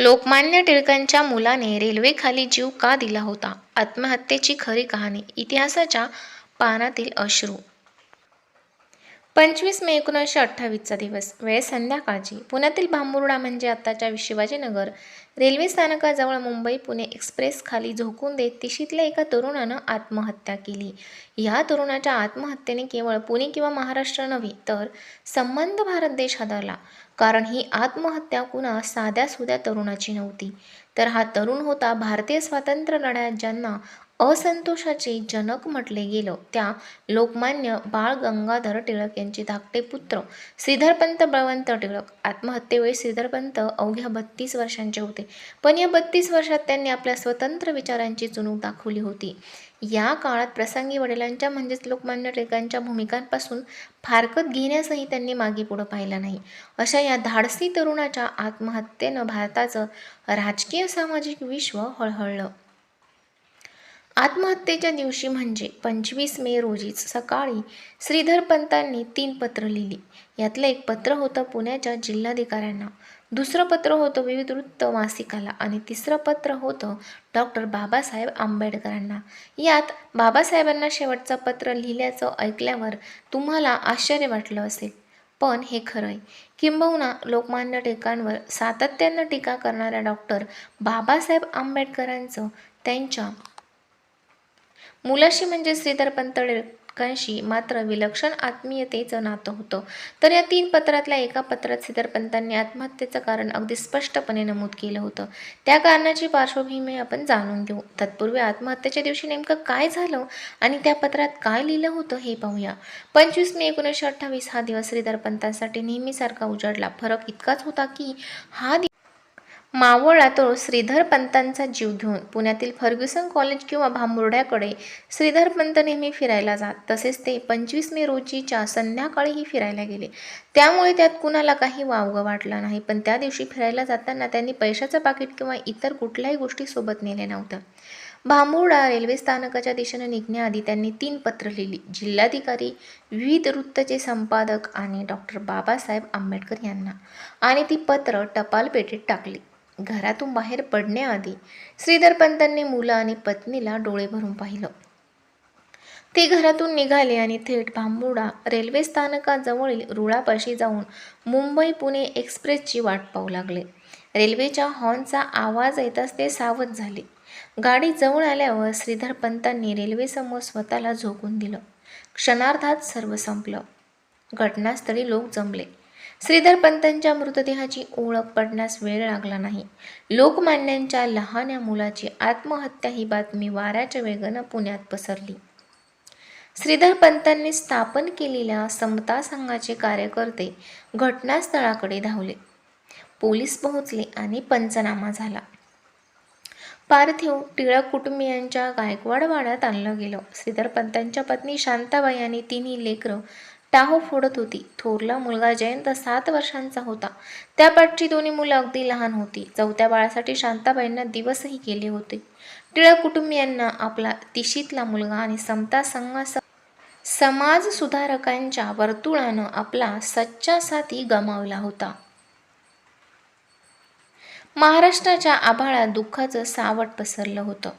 लोकमान्य टिळकांच्या मुलाने रेल्वेखाली जीव का दिला होता? आत्महत्येची खरी कहाणी इतिहासाच्या पानातील अश्रू. पंचवीस मे एकोणीसशे अठ्ठावीसचा दिवस. वेळ संध्याकाळची. पुण्यातील भांबुर्डा म्हणजे आत्ताच्या शिवाजीनगर रेल्वे स्थानकाजवळ मुंबई पुणे एक्सप्रेस खाली झोकून देत तिशीतल्या एका तरुणानं आत्महत्या केली. या तरुणाच्या आत्महत्येने केवळ पुणे किंवा महाराष्ट्र नव्हे तर संबंध भारत देश हादरला. कारण ही आत्महत्या कुणा साध्या सुध्या तरुणाची नव्हती. तर हा तरुण होता भारतीय स्वातंत्र्य लढ्यात ज्यांना असंतोषाचे जनक म्हटले गेलं. त्या लोकमान्य बाळ गंगाधर टिळक यांचे धाकटे पुत्र श्रीधरपंत बळवंत टिळक. आत्महत्येवेळी श्रीधरपंत अवघ्या बत्तीस वर्षांचे होते. पण या बत्तीस वर्षात त्यांनी आपल्या स्वतंत्र विचारांची चुणूक दाखवली होती. या काळात प्रसंगी वडिलांच्या म्हणजेच लोकमान्य टिळकांच्या भूमिकांपासून फारकत घेण्यासही त्यांनी मागे पुढं पाहिलं नाही. अशा या धाडसी तरुणाच्या आत्महत्येनं भारताचं राजकीय सामाजिक विश्व हळहळलं. आत्महत्येच्या दिवशी म्हणजे पंचवीस मे रोजीच सकाळी श्रीधर पंतांनी तीन पत्र लिहिली. यातलं एक पत्र होतं पुण्याच्या जिल्हाधिकाऱ्यांना. दुसरं पत्र होतं विविध वृत्त मासिकाला आणि तिसरं पत्र होतं डॉक्टर बाबासाहेब आंबेडकरांना. यात बाबासाहेबांना शेवटचं पत्र लिहिल्याचं ऐकल्यावर तुम्हाला आश्चर्य वाटलं असेल. पण हे खरं आहे किंबहुना लोकमान्य टिकांवर सातत्यानं टीका करणाऱ्या डॉक्टर बाबासाहेब आंबेडकरांचं त्यांच्या मुलाशी म्हणजे श्रीधर पंत मात्र विलक्षण आत्मीयतेचं नातं होतं. तर या तीन पत्रातल्या एका पत्रात श्रीधर पंतांनी आत्महत्येचं कारण अगदी स्पष्टपणे नमूद केलं होतं. त्या कारणाची पार्श्वभूमी आपण जाणून घेऊ. तत्पूर्वी आत्महत्येच्या दिवशी नेमकं काय झालं आणि त्या पत्रात काय लिहिलं होतं हे पाहूया. पंचवीस मे एकोणीसशे अठ्ठावीस हा दिवस श्रीधर पंतांसाठी नेहमीसारखा उजाडला. फरक इतकाच होता की हा मावळला तो श्रीधर पंतांचा जीव घेऊन पुण्यातील फर्ग्युसन कॉलेज किंवा भांबुर्ड्याकडे श्रीधर पंत नेहमी फिरायला जात. तसेच ते पंचवीस मे रोजीच्या संध्याकाळीही फिरायला गेले. त्यामुळे त्यात कुणाला काही वावगं वाटला नाही. पण त्या दिवशी फिरायला जाताना त्यांनी पैशाचं पाकिट किंवा इतर कुठल्याही गोष्टी सोबत नेल्या नव्हत्या भांबुर्डा रेल्वे स्थानकाच्या दिशेने निघण्याआधी त्यांनी तीन पत्र लिहिली. जिल्हाधिकारी विविध वृत्तचे संपादक आणि डॉक्टर बाबासाहेब आंबेडकर यांना. आणि ती पत्र टपाल पेटीत टाकली. घरातून बाहेर पडण्याआधी श्रीधर पंतांनी मुलं आणि पत्नीला डोळे भरून पाहिलं. ते घरातून निघाले आणि थेट भांबुडा रेल्वे स्थानकाजवळील रुळापाशी जाऊन मुंबई पुणे एक्सप्रेसची वाट पाहू लागले. रेल्वेच्या हॉर्नचा आवाज येताच ते सावध झाले. गाडी जवळ आल्यावर श्रीधर पंतांनी रेल्वेसमोर स्वतःला झोकून दिलं. क्षणार्धात सर्व संपलं. घटनास्थळी लोक जमले. श्रीधर पंतांच्या मृतदेहाची ओळख पडण्यास वेळ लागला नाही. लोकमान्यांच्या लहान्या मुलाची आत्महत्या ही बातमी वाऱ्याच्या वेगानं पुण्यात पसरली. श्रीधर पंतांनी स्थापन केलेल्या समता संघाचे कार्यकर्ते घटनास्थळाकडे धावले. पोलीस पोहोचले आणि पंचनामा झाला. पार्थिव टिळक कुटुंबियांच्या गायकवाड वाड्यात आणलं गेलं. श्रीधर पंतांच्या पत्नी शांताबाई आणि तिन्ही लेकरं टाहो फोडत होती. थोरला मुलगा जयंत सात वर्षांचा होता. त्या पाठची दोन्ही मुलं अगदी लहान होती. चौथ्या बाळासाठी शांताबाईंना दिवसही केले होते. टिळक कुटुंबियांना आपला तिशीतला मुलगा आणि समता संघ समाज सुधारकांच्या वर्तुळानं आपला सच्चा साथी गमावला होता. महाराष्ट्राच्या आभाळात दुःखाचं सावट पसरलं होतं.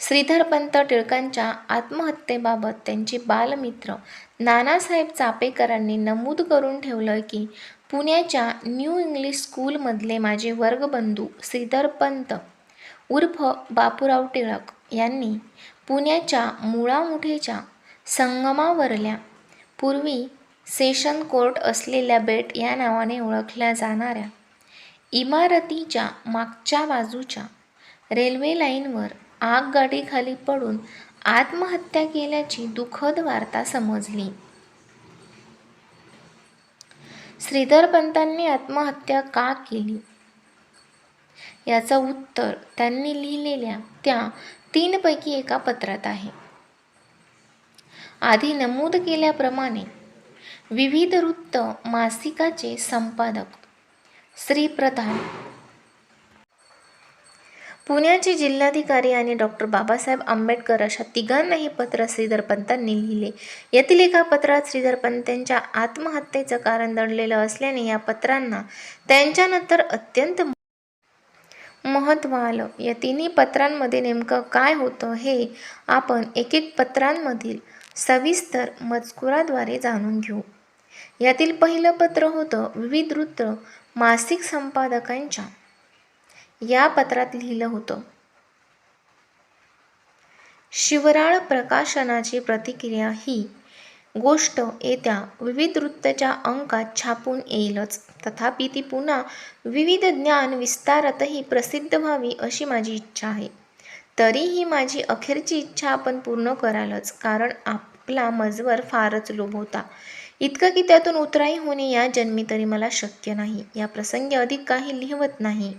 श्रीधरपंत टिळकांच्या आत्महत्येबाबत त्यांचे बालमित्र नानासाहेब चापेकरांनी नमूद करून ठेवलं की पुण्याच्या न्यू इंग्लिश स्कूलमधले माझे वर्गबंधू श्रीधरपंत उर्फ बापूराव टिळक यांनी पुण्याच्या मुळामुठेच्या संगमावरल्या पूर्वी सेशन कोर्ट असलेल्या बेट या नावाने ओळखल्या जाणाऱ्या इमारतीच्या मागच्या बाजूच्या रेल्वे लाईनवर आगगाडीखाली पडून आत्महत्या केल्याची दुःखद वार्ता समजली. श्रीधर पंतांनी आत्महत्या का केली? याचं उत्तर त्यांनी लिहिलेल्या त्या तीनपैकी एका पत्रात आहे. आधी नमूद केल्याप्रमाणे विविध वृत्त मासिकाचे संपादक श्री प्रधान पुण्याचे जिल्हाधिकारी आणि डॉक्टर बाबासाहेब आंबेडकर अशा तिघांनाही पत्र श्रीधर पंतांनी लिहिले. यातील एका पत्रात श्रीधर पंतांच्या आत्महत्येचं कारण दडलेलं असल्याने या पत्रांना त्यांच्यानंतर अत्यंत महत्त्व आलं. या तिन्ही पत्रांमध्ये नेमकं काय होतं हे आपण एक एक पत्रांमधील सविस्तर मजकुराद्वारे जाणून घेऊ. यातील पहिलं पत्र होतं विविध वृत्त मासिक संपादकांच्या या पत्रात लिहिलं होतं. शिवराळ प्रकाशनाची प्रतिक्रिया ही गोष्ट येत्या विविध वृत्तच्या अंकात छापून येईलच. तथापि ती पुन्हा विविध ज्ञान विस्तारातही प्रसिद्ध व्हावी अशी माझी इच्छा आहे. तरीही माझी अखेरची इच्छा आपण पूर्ण करालच कारण आपला मजवर फारच लोभ होता. इतकं की त्यातून उतराई होणे या जन्मी तरी मला शक्य नाही. या प्रसंगी अधिक काही लिहवत नाही.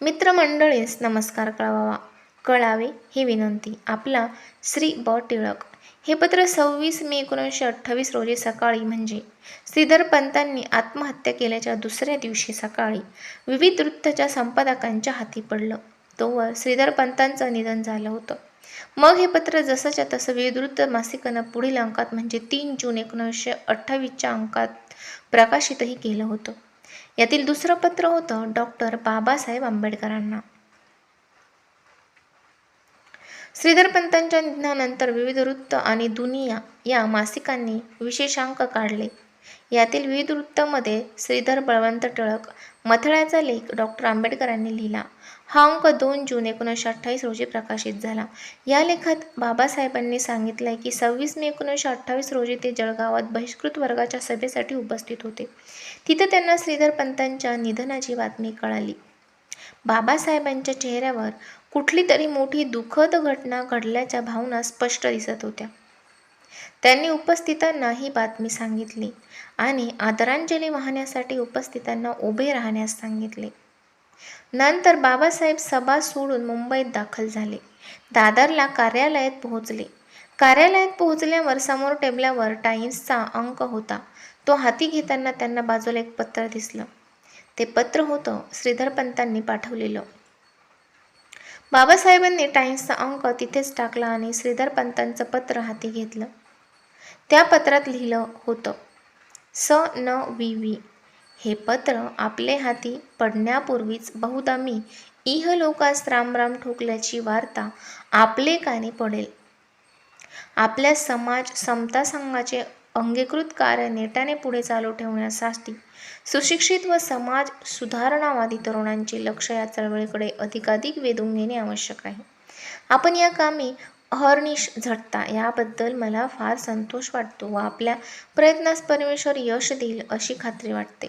मित्रमंडळीस नमस्कार कळवावा. कळावे ही विनंती. आपला श्री ब टिळक. हे पत्र सव्वीस मे एकोणीसशे अठ्ठावीस रोजी सकाळी म्हणजे श्रीधर पंतांनी आत्महत्या केल्याच्या दुसऱ्या दिवशी सकाळी विविध वृत्तच्या संपादकांच्या हाती पडलं. तोवर श्रीधर पंतांचं निधन झालं होतं. मग हे पत्र जसंच्या तसं विविध मासिकानं पुढील अंकात म्हणजे तीन जून एकोणीसशे अठ्ठावीसच्या अंकात प्रकाशितही केलं होतं. यातील दुसरं पत्र होतं डॉक्टर बाबासाहेब आंबेडकरांना. श्रीधर पंतांच्या निधनानंतर विविध वृत्त आणि दुनिया या मासिकांनी विशेषांक काढले. यातील विविध वृत्तामध्ये श्रीधर बळवंत टिळक मथळ्याचा लेख डॉक्टर आंबेडकरांनी लिहिला. हा अंक दोन जून एकोणीसशे अठ्ठावीस रोजी प्रकाशित झाला. या लेखात बाबासाहेबांनी सांगितलंय की सव्वीस मे एकोणीसशे अठ्ठावीस रोजी ते जळगावात बहिष्कृत वर्गाच्या सभेसाठी उपस्थित होते. तिथं त्यांना श्रीधर पंतांच्या निधनाची बातमी कळाली. बाबासाहेबांच्या चेहऱ्यावर कुठली तरी मोठी दुःखद घटना घडल्याच्या भावना स्पष्ट दिसत होत्या. त्यांनी उपस्थितांना ही बातमी सांगितली. आणि आदरांजली वाहण्यासाठी उपस्थितांना उभे राहण्यास सांगितले. नंतर बाबासाहेब सभा सोडून मुंबईत दाखल झाले. दादरला कार्यालयात पोहोचले. कार्यालयात पोहोचल्यावर समोर टेबलावर टाइम्सचा अंक होता. तो हाती घेताना त्यांना बाजूला एक पत्र दिसलं. ते पत्र होतं श्रीधर पंतांनी पाठवलेलं. बाबासाहेबांनी टाइम्सचा अंक तिथेच टाकला आणि श्रीधर पंतांचं पत्र हाती घेतलं. त्या पत्रात लिहिलं होतं स न वी वी. हे पत्र आपले हाती पडण्यापूर्वीच बहुधा मी इहलोकास रामराम ठोकल्याची वार्ता आपले कानी पडेल. आपल्या समाज समता संघाचे अंगीकृत कार्य नेटाने पुढे चालू ठेवण्यासाठी सुशिक्षित व समाज सुधारणावादी तरुणांचे लक्ष या चळवळीकडे अधिकाधिक वेधून घेणे आवश्यक आहे. आपण या कामी अहर्निश झटता. याबद्दल मला फार संतोष वाटतो व आपल्या प्रयत्नास परमेश्वर यश देईल अशी खात्री वाटते.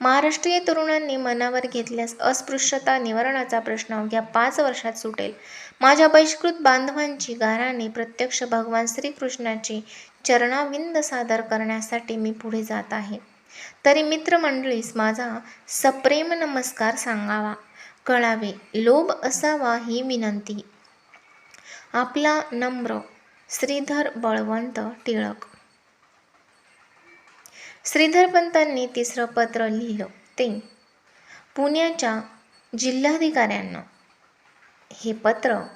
महाराष्ट्रीय तरुणांनी मनावर घेतल्यास अस्पृश्यता निवारणाचा प्रश्न अवघ्या पाच वर्षात सुटेल. माझ्या बहिष्कृत बांधवांची गाराने प्रत्यक्ष भगवान श्रीकृष्णाची चरणाविंद सादर करण्यासाठी मी पुढे जात आहे. तरी मित्रमंडळीस माझा सप्रेम नमस्कार सांगावा. कळावे. लोभ असावा ही विनंती. आपला नम्र श्रीधर बळवंत टिळक. श्रीधर पंतांनी तिसरं पत्र लिहिलं ते पुण्याच्या जिल्हाधिकाऱ्यांना. हे पत्र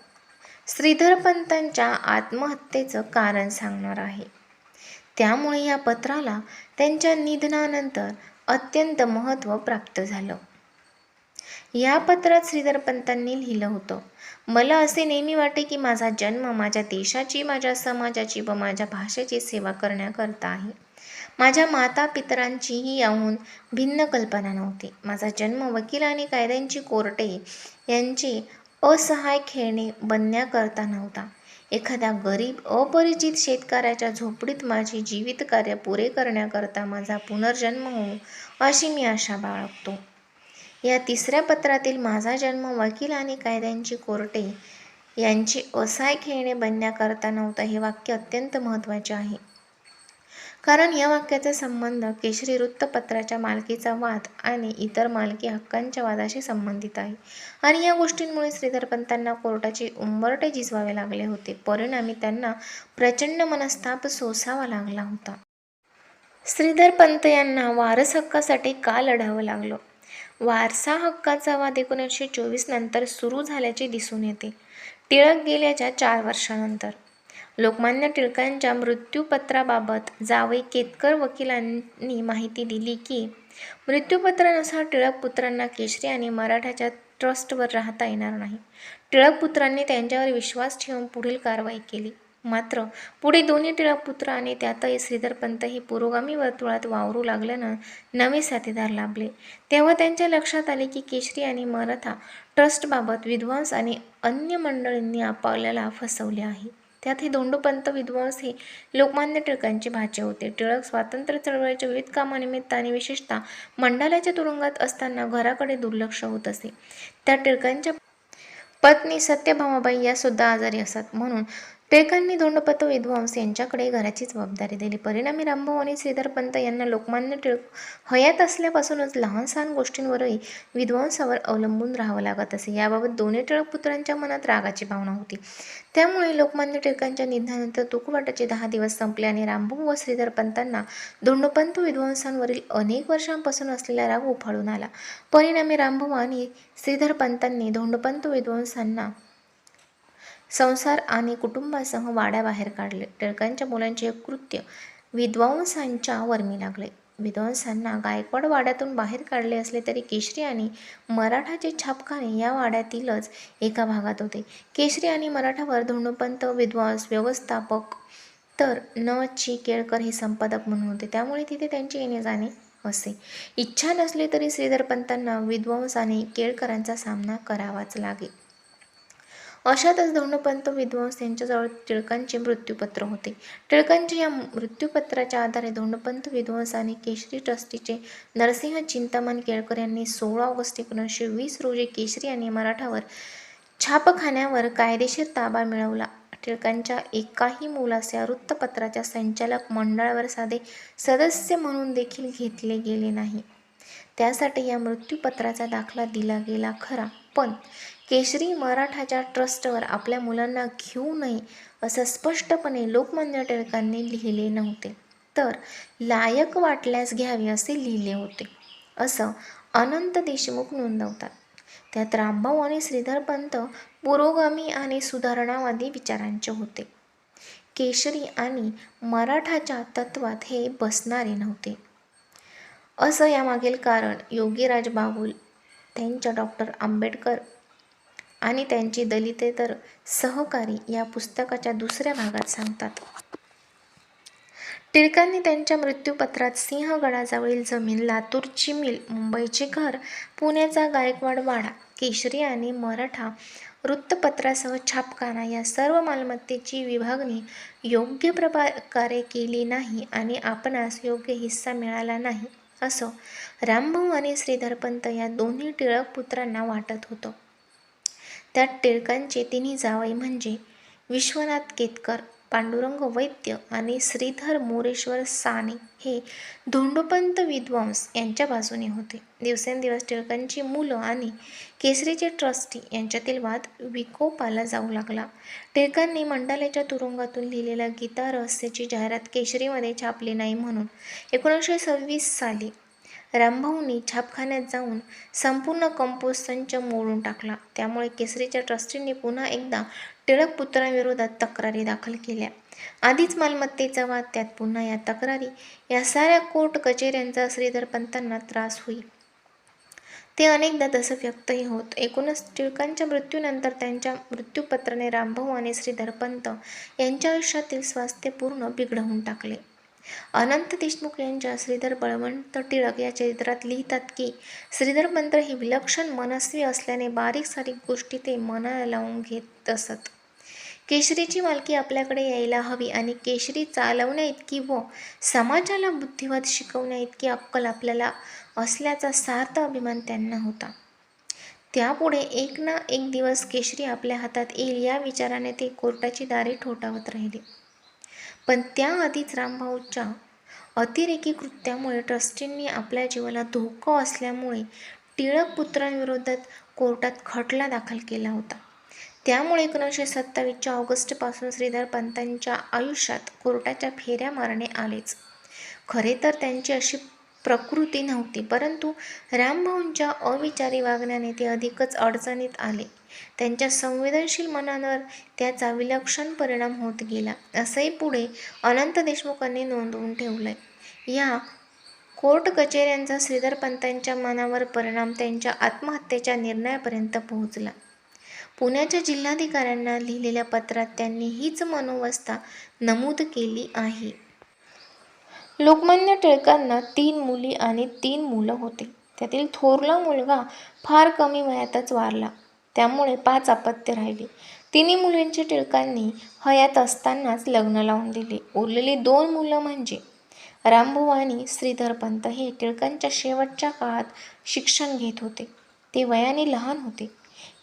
श्रीधर पंतांच्या आत्महत्येचं कारण सांगणार आहे. त्यामुळे या पत्राला त्यांच्या निधनानंतर अत्यंत महत्त्व प्राप्त झालं. या पत्रात श्रीधर पंतांनी लिहिलं होतं. मला असे नेहमी वाटे की माझा जन्म माझ्या देशाची माझ्या समाजाची व माझ्या भाषेची सेवा करण्याकरता आहे. माझ्या माता पितरांचीही याहून भिन्न कल्पना नव्हती. माझा जन्म वकील आणि कायद्यांची कोर्टे यांची असहाय खेळणे बनण्याकरता नव्हता. एखाद्या गरीब अपरिचित शेतकऱ्याच्या झोपडीत माझे जीवित कार्य पुरे करण्याकरता माझा पुनर्जन्म होऊ अशी मी आशा बाळगतो. या तिसऱ्या पत्रातील माझा जन्म वकील आणि कायद्यांची कोर्टे यांची असाय खेळणे बनण्याकरता नव्हता हे वाक्य अत्यंत महत्त्वाचे आहे. कारण या वाक्याचा संबंध केशरी वृत्तपत्राच्या मालकीचा वाद आणि इतर मालकी हक्कांच्या वादाशी संबंधित आहे. आणि या गोष्टींमुळे श्रीधरपंतांना कोर्टाचे उंबरटे झिजवावे लागले होते. परिणामी त्यांना प्रचंड मनस्ताप सोसावा लागला होता. श्रीधर पंत यांना वारस हक्कासाठी का लढावं लागलं? वारसा हक्काचा वाद एकोणीसशे चोवीस नंतर सुरू झाल्याचे दिसून येते. टिळक गेल्याच्या चार वर्षानंतर. लोकमान्य टिळकांच्या मृत्यूपत्राबाबत जावई केतकर वकिलांनी माहिती दिली की मृत्यूपत्रानुसार टिळक पुत्रांना केशरी आणि मराठाच्या ट्रस्टवर राहता येणार नाही. टिळक पुत्रांनी त्यांच्यावर विश्वास ठेवून पुढील कारवाई केली. मात्र पुढे दोन्ही टिळक पुत्र आणि त्यातही श्रीधरपंत हे पुरोगामी वर्तुळात वावरू लागल्यानं नवे साथीदार लाभले. तेव्हा त्यांच्या लक्षात आले की केशरी आणि मराठा ट्रस्टबाबत विद्वांस आणि अन्य मंडळींनी आपल्याला फसवले आहे. त्यात हे दोंडोपंत विद्वांस हे लोकमान्य टिळकांचे भाचे होते. टिळक स्वातंत्र्य चळवळीच्या विविध कामानिमित्त आणि विशेषतः मंडाल्याच्या तुरुंगात असताना घराकडे दुर्लक्ष होत असे. त्या टिळकांच्या पत्नी सत्यभामाबाई या सुद्धा आजारी असत म्हणून टिळकांनी धोंडोपंत विद्वांस यांच्याकडे घराची जबाबदारी दिली. परिणामी रामभाऊ आणि श्रीधरपंत यांना लोकमान्य टिळक हयात असल्यापासूनच लहान सहान गोष्टींवरही विद्वांसावर अवलंबून राहावं लागत असे. याबाबत दोन्ही टिळक पुत्रांच्या मनात रागाची भावना होती. त्यामुळे लोकमान्य टिळकांच्या निधनानंतर तुकवाटाचे दहा दिवस संपले आणि रामभाऊ व श्रीधरपंतांना धोंडोपंत विद्वांसांवरील अनेक वर्षांपासून असलेला राग उफाळून आला. परिणामी रामभाऊ आणि श्रीधरपंतांनी धोंडोपंत विद्वांसांना संसार आणि कुटुंबासह वाड्याबाहेर काढले. टिळकांच्या मुलांचे हे कृत्य. विद्वांसांच्या वर्मी लागले. विद्वांसांना गायकवाड वाड्यातून बाहेर काढले असले तरी केशरी आणि मराठाचे छापखाने या वाड्यातीलच एका भागात होते. केशरी आणि मराठावर धोंडोपंत विद्वांस व्यवस्थापक तर न ची केळकर हे संपादक म्हणून होते. त्यामुळे तिथे त्यांचे येणे जाणे असे. इच्छा नसली तरी श्रीधरपंतांना विद्वांस आणि केळकरांचा सामना करावाच लागे. अशातच धोंडोपंत विद्वांस यांच्याजवळ टिळकांचे मृत्यूपत्र होते. टिळकांच्या या मृत्यूपत्राच्या आधारे धोंडोपंत विद्वांस आणि केशरी ट्रस्टीचे नरसिंह चिंतामण केळकर यांनी सोळा ऑगस्ट एकोणीसशे वीस रोजी केशरी आणि मराठावर छापखान्यावर कायदेशीर ताबा मिळवला. टिळकांच्या एकाही मुलास या वृत्तपत्राच्या संचालक मंडळावर साधे सदस्य म्हणून देखील घेतले गेले नाही. त्यासाठी या मृत्यूपत्राचा दाखला दिला गेला खरा. पण केशरी मराठाच्या ट्रस्टवर आपल्या मुलांना घेऊ नये असं स्पष्टपणे लोकमान्य टिळकांनी लिहिले नव्हते. तर लायक वाटल्यास घ्यावे असे लिहिले होते. असं अनंत देशमुख नोंदवतात. त्यात रामभाऊ आणि श्रीधरपंत पुरोगामी आणि सुधारणावादी विचारांचे होते. केशरी आणि मराठाच्या तत्वात हे बसणारे नव्हते. असं यामागील कारण योगीराज बाबुल त्यांच्या डॉक्टर आंबेडकर आणि त्यांची दलिते तर सहकारी या पुस्तकाच्या दुसऱ्या भागात सांगतात. टिळकांनी त्यांच्या मृत्यूपत्रात सिंहगडाजवळील जमीन लातूरची मिल मुंबईचे घर पुण्याचा गायकवाड वाडा केशरी आणि मराठा वृत्तपत्रासह छापखाना या सर्व मालमत्तेची विभागणी योग्य प्रकारे केली नाही आणि आपणास योग्य हिस्सा मिळाला नाही असं रामभाऊ आणि श्रीधरपंत या दोन्ही टिळक पुत्रांना वाटत होतं. त्यात टिळकांचे तिन्ही जावई म्हणजे विश्वनाथ केतकर पांडुरंग वैद्य आणि श्रीधर मोरेश्वर साने हे धोंडोपंत विद्वांस यांच्या बाजूने होते. दिवसेंदिवस टिळकांची मुलं आणि केसरीचे ट्रस्टी यांच्यातील वाद विकोपाला जाऊ लागला. टिळकांनी मंडालेच्या तुरुंगातून लिहिलेल्या गीता रहस्याची जाहिरात केशरीमध्ये छापली नाही म्हणून एकोणीसशे सव्वीस साली रामभाऊंनी छापखान्यात जाऊन संपूर्ण कंपोज संच मोडून टाकला. त्यामुळे केसरीच्या ट्रस्टींनी पुन्हा एकदा टिळक पुत्रांविरोधात तक्रारी दाखल केल्या. आधीच मालमत्तेचा वाद त्यात पुन्हा या तक्रारी. या साऱ्या कोर्ट कचेऱ्यांचा श्रीधरपंतांना त्रास होईल. ते अनेकदा तसं व्यक्तही होत. एकूणच टिळकांच्या मृत्यूनंतर त्यांच्या मृत्यूपत्राने रामभाऊ आणि श्रीधरपंत यांच्या आयुष्यातील स्वास्थ्य पूर्ण बिघडवून टाकले. अनंत देशमुख यांच्या श्रीधर बळवंत टिळक या चरित्रात लिहितात की श्रीधर मंत्र हे विलक्षण मनस्वी असल्याने बारीक सारीक गोष्टी ते मनाला लावून घेत असत. केशरीची मालकी आपल्याकडे यायला हवी आणि केशरी चालवण्या इतकी व समाजाला बुद्धिवाद शिकवण्या इतकी अक्कल आपल्याला असल्याचा सार्थ अभिमान त्यांना होता. त्यापुढे एक ना एक दिवस केशरी आपल्या हातात येईल या विचाराने ते कोर्टाची दारे ठोठावत राहिले. पण त्याआधीच रामभाऊच्या अतिरेकी कृत्यामुळे ट्रस्टींनी आपल्या जीवाला धोका असल्यामुळे टिळक पुत्रांविरोधात कोर्टात खटला दाखल केला होता. त्यामुळे एकोणीसशे सत्तावीसच्या ऑगस्टपासून श्रीधर पंतांच्या आयुष्यात कोर्टाच्या फेऱ्या मारणे आलेच. खरे तर त्यांची अशी प्रकृती नव्हती परंतु रामभाऊंच्या अविचारी वागण्याने ते अधिकच अडचणीत आले. त्यांच्या संवेदनशील मनावर त्याचा विलक्षण परिणाम होत गेला असंही पुढे अनंत देशमुखांनी नोंदवून ठेवलंय. या कोर्ट कचेऱ्यांचा श्रीधर पंतांच्या मनावर परिणाम त्यांच्या आत्महत्येच्या निर्णयापर्यंत पोहोचला. पुण्याच्या जिल्हाधिकाऱ्यांना लिहिलेल्या पत्रात त्यांनी हीच मनोवस्था नमूद केली आहे. लोकमान्य टिळकांना तीन मुली आणि तीन मुलं होते. त्यातील थोरला मुलगा फार कमी वयातच वारला. त्यामुळे पाच अपत्य राहिली. तिन्ही मुलींची टिळकांनी हयात असतानाच लग्न लावून दिले. उरलेली दोन मुलं म्हणजे रामभाऊ आणि श्रीधरपंत हे टिळकांच्या शेवटच्या काळात शिक्षण घेत होते. ते वयाने लहान होते.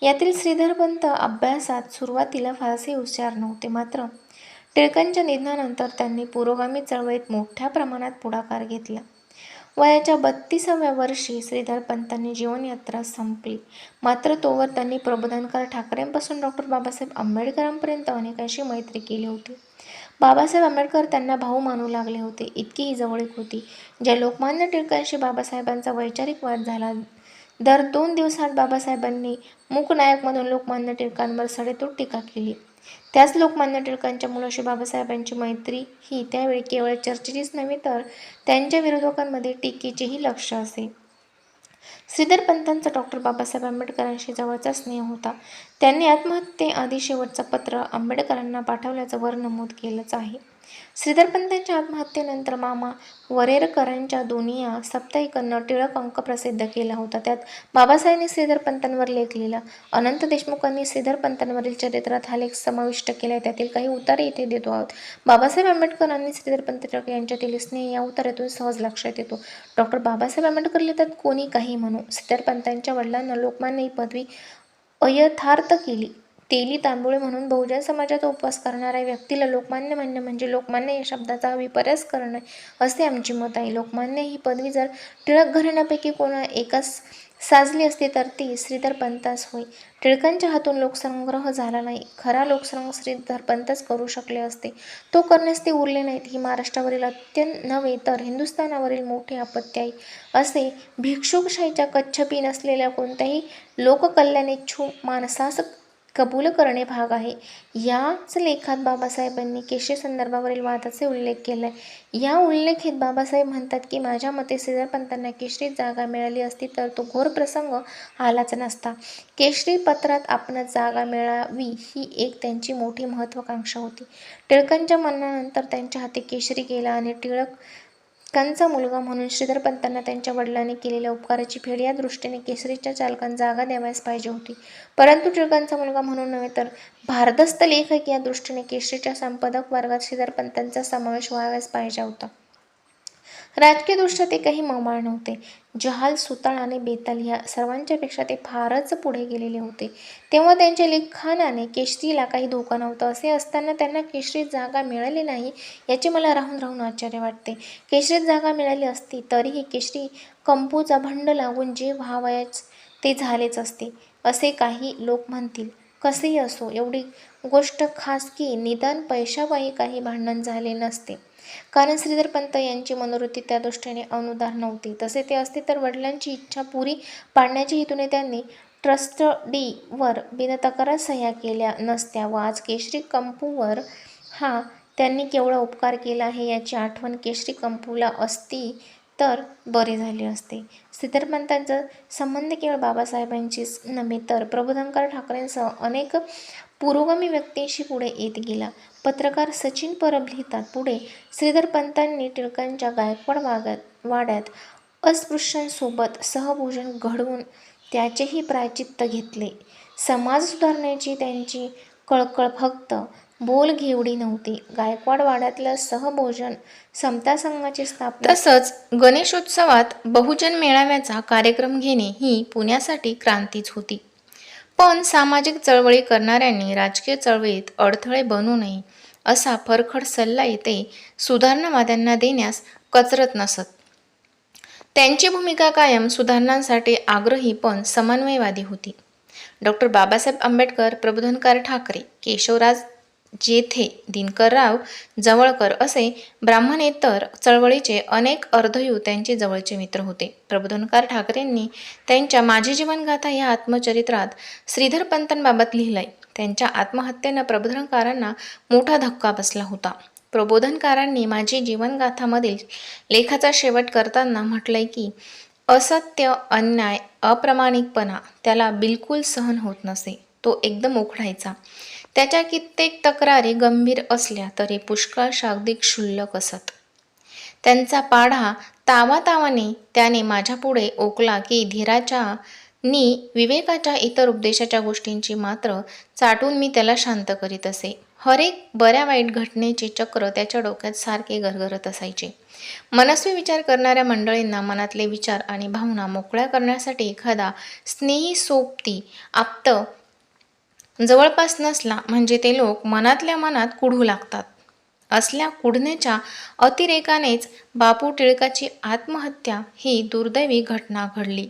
यातील श्रीधरपंत अभ्यासात सुरुवातीला फारसे हुशार नव्हते. मात्र टिळकांच्या निधनानंतर त्यांनी पुरोगामी चळवळीत मोठ्या प्रमाणात पुढाकार घेतला. वयाच्या बत्तीसाव्या वर्षी श्रीधर पंतांनी जीवनयात्रा संपली. मात्र तोवर त्यांनी प्रबोधनकार ठाकरेंपासून डॉक्टर बाबासाहेब आंबेडकरांपर्यंत अनेकांशी मैत्री केली होती. बाबासाहेब आंबेडकर त्यांना भाऊ मानू लागले होते. इतकी ही जवळीक होती. ज्या लोकमान्य टिळकांशी बाबासाहेबांचा वैचारिक वाद झाला दर दोन दिवसात बाबासाहेबांनी मूकनायकमधून लोकमान्य टिळकांवर सडेतोड टीका केली. त्याच लोकमान्य टिळकांच्या मुलाशी बाबासाहेबांची मैत्री ही त्यावेळी केवळ चर्चेचीच नव्हे तर त्यांच्या विरोधकांमध्ये टीकेचेही लक्ष असे. श्रीधर पंतांचा डॉक्टर बाबासाहेब आंबेडकरांशी जवळचा स्नेह होता. त्यांनी आत्महत्येआधी शेवटचं पत्र आंबेडकरांना पाठवल्याचं वर नमूद केलंच आहे. श्रीधरपंतांच्या आत्महत्येनंतर मामा वरेरकरांच्या दोनिया साप्ताहिकांना टिळक अंक प्रसिद्ध केला होता. त्यात बाबासाहेबांनी श्रीधरपंतांवर लेख लिहिला. अनंत देशमुखांनी श्रीधर पंतांवरील चरित्रात हा लेख समाविष्ट केला त्यातील काही उतारे इथे देतो आहोत. बाबासाहेब आंबेडकर आणि श्रीधरपंत टिळक यांच्यातील स्नेह या उतारातून सहज लक्षात येतो. डॉक्टर बाबासाहेब आंबेडकर लिहितात कोणी काही म्हणू. श्रीधरपंतांच्या वडिलांना लोकमान्य ही पदवी अयथार्थ केली. तेली तांबुळे म्हणून बहुजन समाजाचा उपवास करणाऱ्या व्यक्तीला लोकमान्य म्हणणे म्हणजे लोकमान्य या शब्दाचा विपर्यास करणे असे आमचे मत आहे. लोकमान्य ही पदवी जर टिळक घराण्यापैकी कोणा एकाच साजली असती तर ती श्रीधर पंतास होय. टिळकांच्या हातून लोकसंग्रह झाला नाही. खरा लोकसंग्रह श्रीधर पंतच करू शकले असते. तो करण्यास ते उरले नाहीत. ही महाराष्ट्रावरील अत्यंत नव्हे तर हिंदुस्थानावरील मोठे आपत्ती आहे असे भिक्षुकशाहीच्या कच्छपी नसलेल्या कोणत्याही लोककल्याणेच्छू माणसास कबूल करणे भाग आहे. याच लेखात बाबासाहेबांनी केशरी संदर्भावरील वादाचे उल्लेख केलाय. या उल्लेखित बाबासाहेब म्हणतात की माझ्या मते श्रीधर केशरीत जागा मिळाली असती तर तो घोर प्रसंग आलाच नसता. केशरी पत्रात आपणास जागा मिळावी ही एक त्यांची मोठी महत्त्वाकांक्षा होती. टिळकांच्या मरणानंतर त्यांच्या हाती केशरी गेला आणि टिळक कांचा मुलगा म्हणून श्रीधर पंतांना त्यांच्या वडिलांनी केलेल्या उपकाराची फेड या दृष्टीने केसरीच्या चालकांना जागा द्यावयास पाहिजे होती. परंतु टिळकांचा मुलगा म्हणून नव्हे तर भारदस्त लेखक या दृष्टीने केसरीच्या संपादक वर्गात श्रीधर पंतांचा समावेश व्हाव्यास पाहिजे होता. राजकीयदृष्ट्या ते काही ममाळ नव्हते. जहाल सुताळ आणि बेताल ह्या सर्वांच्यापेक्षा ते फारच पुढे गेलेले होते. तेव्हा त्यांच्या लिखाणाने केशरीला काही धोका नव्हता. असे असताना त्यांना केशरीत जागा मिळाली नाही याचे मला राहून राहून आश्चर्य वाटते. केशरीत जागा मिळाली असती तरीही केशरी कंपूचा भंड लागून जे व्हावयाच ते झालेच असते असे काही लोक म्हणतील. कसेही असो एवढी गोष्ट खासगी निदान पैशापायी काही भांडण झाले नसते. कारण श्रीधरपंत यांची मनोवृत्ती त्या दृष्टीने अनुदार नव्हती. तसे ते असते तर वडिलांची इच्छा पुरी पाडण्याच्या हेतूने त्यांनी ट्रस्टडीवर बिनतक्रार सह्या केल्या नसत्या व आज केशरी कंपूवर हा त्यांनी केवढा उपकार केला आहे याची आठवण केशरी कंपूला असती तर बरे झाले असते. श्रीधरपंतांचा संबंध केवळ बाबासाहेबांचीच नव्हे तर प्रबोधनकार ठाकरेंसह अनेक पुरोगामी व्यक्तींशी पुढे येत गेला. पत्रकार सचिन परब लिहितात पुढे श्रीधर पंतांनी टिळकांच्या गायकवाड वागात वाड्यात अस्पृश्यांसोबत सहभोजन घडवून त्याचेही प्रायचित्त घेतले. समाज सुधारण्याची त्यांची कळकळ फक्त बोल घेवडी नव्हती. गायकवाड वाड्यातलं सहभोजन समता संघाची स्थापना तसंच गणेशोत्सवात बहुजन मेळाव्याचा कार्यक्रम घेणे ही पुण्यासाठी क्रांतीच होती. पण सामाजिक चळवळी करणाऱ्यांनी राजकीय चळवळीत अडथळे बनू नये असा फरखड सल्ला येते सुधारणावाद्यांना देण्यास कचरत नसत. त्यांची भूमिका कायम सुधारणांसाठी आग्रही पण समन्वयवादी होती. डॉक्टर बाबासाहेब आंबेडकर प्रबोधनकार ठाकरे केशवराज जेथे दिनकरराव जवळकर असे ब्राह्मणेतर चळवळीचे अनेक अर्धयू त्यांचे जवळचे मित्र होते. प्रबोधनकार ठाकरेंनी त्यांच्या माझी जीवनगाथा या आत्मचरित्रात श्रीधर पंतांबाबत लिहिलंय. त्यांच्या आत्महत्येनं प्रबोधनकारांना मोठा धक्का बसला होता. प्रबोधनकारांनी माझी जीवनगाथामधील लेखाचा शेवट करताना म्हटलंय की असत्य अन्याय अप्रामाणिकपणा त्याला बिलकुल सहन होत नसे. तो एकदम उखडायचा त्याच्या कित्येक तक्रारी गंभीर असल्या तरी पुष्कळ शाब्दिक क्षुल्लक असत. त्यांचा पाढा तावातावाने त्याने माझ्यापुढे ओकला की धीराच्या नी विवेकाच्या इतर उपदेशाच्या गोष्टींची मात्र चाटून मी त्याला शांत करीत असे. हरेक बऱ्या वाईट घटनेचे चक्र त्याच्या डोक्यात सारखे गरगरत असायचे. मनस्वी विचार करणाऱ्या मंडळींना मनातले विचार आणि भावना मोकळ्या करण्यासाठी एखादा स्नेही सोबती आप्त जवळपास नसला म्हणजे ते लोक मनातल्या मनात कुढू लागतात. असल्या कुढण्याच्या अतिरेकानेच बापू टिळकाची आत्महत्या ही दुर्दैवी घटना घडली.